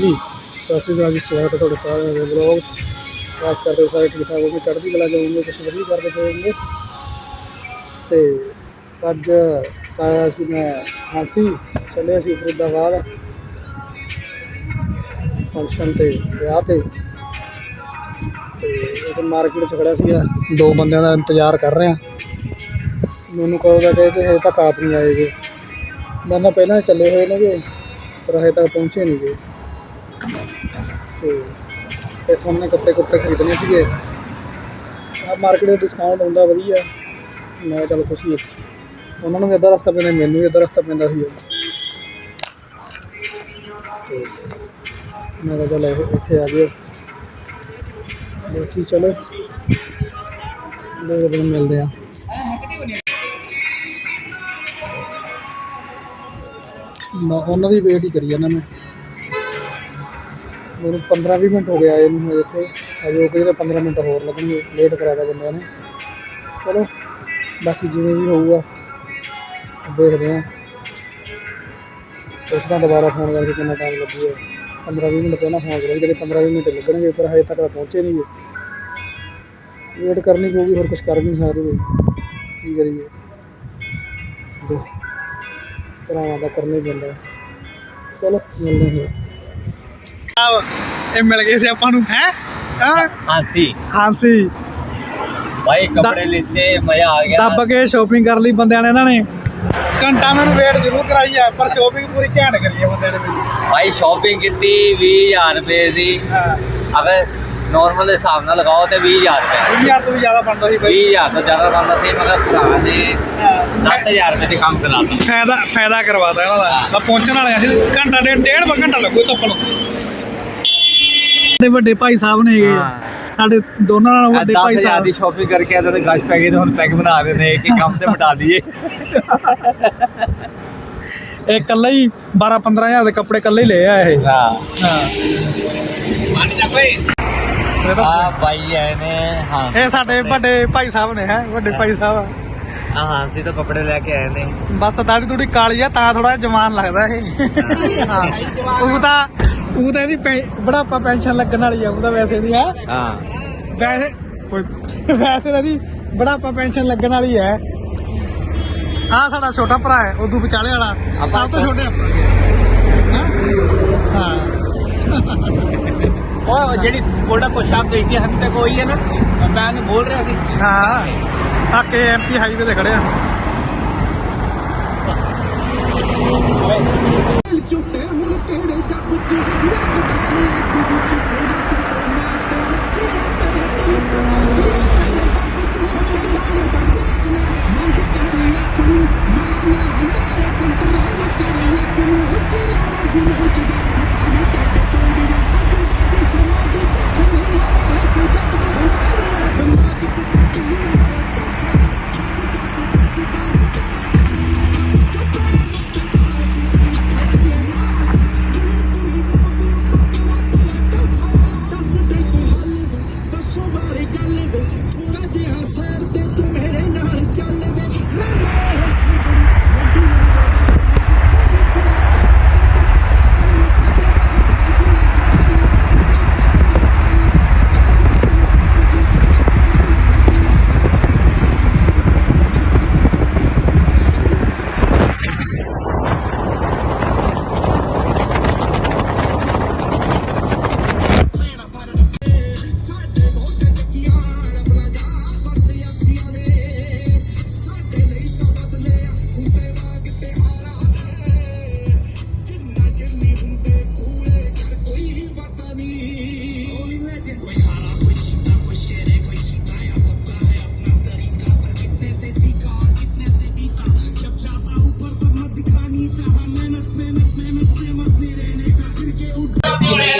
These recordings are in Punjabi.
ਹਾਂਜੀ ਸਤਿ ਸ਼੍ਰੀ ਅਕਾਲ ਜੀ, ਸਵਾਗਤ ਹੈ ਤੁਹਾਡੇ ਸਾਰਿਆਂ ਦੇ ਬਲੌਗ 'ਚ। ਖਾਸ ਕਰਕੇ ਸਾਰੇ ਠੀਕ ਠਾਕ ਹੋਗੇ ਚੜ੍ਹਦੀ ਕਲਾ ਜਾਊਂਗੇ ਕੁਛ ਵਧੀਆ ਕਰਦੇ ਪਏ ਤੇ ਅੱਜ ਆਇਆ ਸੀ ਮੈਂ ਹਾਂਸੀ ਚੱਲੇ ਸੀ ਫਰੀਦਾਬਾਦ। ਫੰਕਸ਼ਨ ਤੇ, ਵਿਆਹ ਤੇ। ਤੇ ਇਹ ਮਾਰਕੀਟ 'ਚ ਖੜਾ ਸੀਗਾ। ਦੋ ਬੰਦਿਆਂ ਦਾ ਇੰਤਜ਼ਾਰ ਕਰ ਰਿਹਾ। ਮੈਨੂੰ ਕਹੋ ਕਿ ਹਜੇ ਤੱਕ ਆਪ ਨਹੀਂ ਆਏਗੇ ਮੈਂ ਨਾ ਪਹਿਲਾਂ ਚੱਲੇ ਹੋਏ ਨੇਗੇ, ਪਰ ਹਜੇ ਤੱਕ ਪਹੁੰਚੇ ਨਹੀਂ ਗੇ। ਤੇ ਇੱਥੋਂ ਨੇ ਕੱਪੜੇ ਕੁੱਪੜੇ ਖਰੀਦਣੇ ਸੀਗੇ। ਆ ਮਾਰਕੀਟ ਦੇ ਡਿਸਕਾਊਂਟ ਹੁੰਦਾ ਵਧੀਆ। ਮੈਂ ਕਿਹਾ ਚਲੋ ਕੁਛ ਨਹੀਂ ਉਹਨਾਂ ਨੂੰ ਵੀ ਅੱਧਾ ਰਸਤਾ ਪੈਂਦਾ ਮੈਨੂੰ ਵੀ ਅੱਧਾ ਰਸਤਾ ਪੈਂਦਾ ਸੀ ਤੇ ਮੈਂ ਤਾਂ ਚਲੋ ਇੱਥੇ ਆ ਗਏ ਬਾਕੀ ਚਲੋ ਦੇਖਦੇ ਹਾਂ, ਮਿਲਦੇ ਆ ਉਹਨਾਂ ਦੀ ਵੇਟ ਹੀ ਕਰੀ ਜਾਂਦਾ ਮੈਂ। ਮੈਨੂੰ 15 20 ਮਿੰਟ ਹੋ ਗਿਆ ਆਏ ਨੂੰ ਹਜੇ ਇੱਥੇ। ਅਜੇ ਉਹ ਕਹਿੰਦੇ 15 ਮਿੰਟ ਹੋਰ ਲੱਗਣਗੇ ਲੇਟ ਕਰਾਦਾ ਬੰਦਿਆਂ ਨੇ। ਚਲੋ, ਬਾਕੀ ਜਿਵੇਂ ਵੀ ਹੋਊਗਾ, ਦੇਖਦੇ ਹਾਂ। ਉਸ ਨਾਲ ਦੁਬਾਰਾ ਫੋਨ ਕਰਕੇ ਕਿੰਨਾ ਟਾਈਮ ਲੱਗੂਗਾ। 15 20 ਮਿੰਟ ਪਹਿਲਾਂ ਫੋਨ ਕਰਾਂਗੇ ਜਿਹੜੇ 15 20 ਮਿੰਟ ਲੱਗਣਗੇ, ਪਰ ਹਜੇ ਤੱਕ ਤਾਂ ਪਹੁੰਚੇ ਨਹੀਂ ਗੇ ਵੇਟ ਕਰਨੀ ਪਊਗੀ, ਹੋਰ ਕੁਝ ਕਰ ਵੀ ਨਹੀਂ ਸਕਦੇ ਕੀ ਕਰੀਏ? ਦੇ ਭਰਾਵਾਂ ਦਾ ਕਰਨਾ ਹੀ ਪੈਂਦਾ। ਚਲੋ, ਮਿਲਦੇ ਹਾਂ ਸਾਹਿਬ ਇਹ ਮਿਲ ਗਏ ਸੀ ਆਪਾਂ ਨੂੰ ਹੈ? ਹਾਂਜੀ। ਹਾਂਜੀ। ਭਾਈ ਕੱਪੜੇ ਲੈਤੇ ਮਜ਼ਾ ਆ ਗਿਆ। ਦੱਬ ਕੇ ਸ਼ਾਪਿੰਗ ਕਰ ਲਈ ਬੰਦਿਆਂ ਨੇ ਇਹਨਾਂ ਨੇ। ਘੰਟਾ ਮੈਨੂੰ ਵੇਟ ਜ਼ਰੂਰ ਕਰਾਈ ਆ ਪਰ ਸ਼ਾਪਿੰਗ ਪੂਰੀ ਘੈਂਟ ਕਰੀ ਬੰਦਿਆਂ ਨੇ ਭਾਈ ਸ਼ਾਪਿੰਗ ਕੀਤੀ 20000 ਰੁਪਏ ਦੀ। ਅਗਰ ਨਾਰਮਲ ਹਿਸਾਬ ਨਾਲ ਲਗਾਓ ਤੇ 20000 ਰੁਪਏ। 20000 ਤੋਂ ਜ਼ਿਆਦਾ ਬਣਦਾ ਸੀ ਭਾਈ 20000 ਤੋਂ ਜ਼ਿਆਦਾ ਬਣਦਾ ਸੀ ਮਗਰ ਭਰਾ ਨੇ ਫਾਇਦਾ ਫਾਇਦਾ ਕਰਵਾਤਾ ਇਹਨਾਂ ਦਾ। ਪਹੁੰਚਣ ਵਾਲੇ ਸੀ ਘੰਟਾ ਡੇਢ ਡੇਢ ਘੰਟਾ ਲੱਗੂ ਚੱਪਲ ਸਾਡੇ ਵੱਡੇ ਭਾਈ ਸਾਹਿਬ ਨੇ ਹੈਗੇ ਆ। ਸਾਡੇ ਦੋਨਾਂ ਨਾਲ ਵੱਡੇ ਭਾਈ 10000 ਸਾਹਿਬ। ਦੀ ਸ਼ਾਪਿੰਗ ਕਰਕੇ ਇਹਨਾਂ ਦੇ ਗਸ਼ ਪੈ ਗਏ ਤੇ ਹੁਣ ਪੈਗ ਬਣਾ ਰਹੇ ਨੇ ਕਿ ਕੰਮ ਤੇ ਮਟਾ ਦਈਏ ਇਹ ਇਕੱਲਾ ਹੀ 12 15000 ਦੇ ਕੱਪੜੇ ਇਕੱਲੇ ਹੀ ਲਏ ਆ ਇਹ। ਹਾਂ। ਹਾਂ। ਮੰਨ ਜਾ ਭਾਈ ਇਹ ਤਾਂ- ਆ ਭਾਈ ਆਏ ਨੇ ਹਾਂ। ਇਹ ਸਾਡੇ ਵੱਡੇ ਭਾਈ ਸਾਹਿਬ ਨੇ ਹੈ ਵੱਡੇ ਭਾਈ ਸਾਹਿਬ। ਹਾਂ ਹਾਂ ਸੀ ਤਾਂ ਕੱਪੜੇ ਲੈ ਕੇ ਆਏ ਨੇ। ਬਸ ਦਾੜੀ ਥੋੜੀ ਕਾਲੀ ਆ ਤਾਂ ਥੋੜਾ ਜਵਾਨ ਲੱਗਦਾ ਇਹ। ਹਾਂ। ਉਹ ਤਾਂ ਉਹ ਤਾਂ ਇਹਦੀ ਪੈ- ਬੁਢਾਪਾ ਪੈਨਸ਼ਨ ਲੱਗਣ ਵਾਲੀ ਆ ਉਹ ਤਾਂ ਵੈਸੇ ਦੀ ਹੈ ਹਾਂ। ਵੈਸੇ ਕੋਈ ਵੈਸੇ ਤਾਂ ਇਹਦੀ ਬੁਢਾਪਾ ਪੈਨਸ਼ਨ ਲੱਗਣ ਵਾਲੀ ਹੈ ਆ ਸਾਡਾ ਛੋਟਾ ਭਰਾ ਹੈ ਉਦੋਂ ਵਿਚਾਲੇ ਵਾਲਾ। ਸਭ ਤੋਂ ਛੋਟੇ ਆਪਾਂ ਹਾਂ? ਉਹ ਜਿਹੜੀ ਕੋਲਡਾ ਪੋਸ਼ਾਕ ਗਈ ਸੀ ਹਮ ਤੱਕ ਉਹੀ ਹੈ ਨਾ। ਮੈਂ ਉਹਨੂੰ ਬੋਲ ਰਿਹਾ ਸੀ। ਹਾਂ। ਆ ਕੇ ਐਮਪੀ ਹਾਈਵੇ ਤੇ ਖੜੇ ਆ। ਝੁੱਟੇ ਹੁਣ ਕਿਹੜੇ ਜੱਬ ਚ ਲੱਗਦਾ ਲੱਗ ਵੀ Yeah.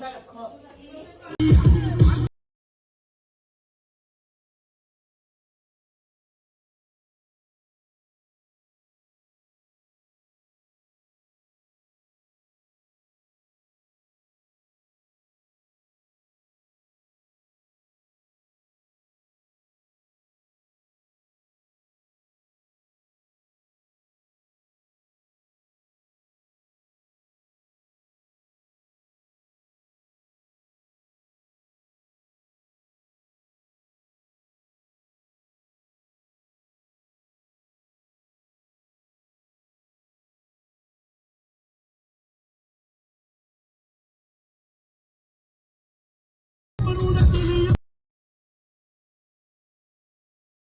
よし! ਬਣੂ ਨਾ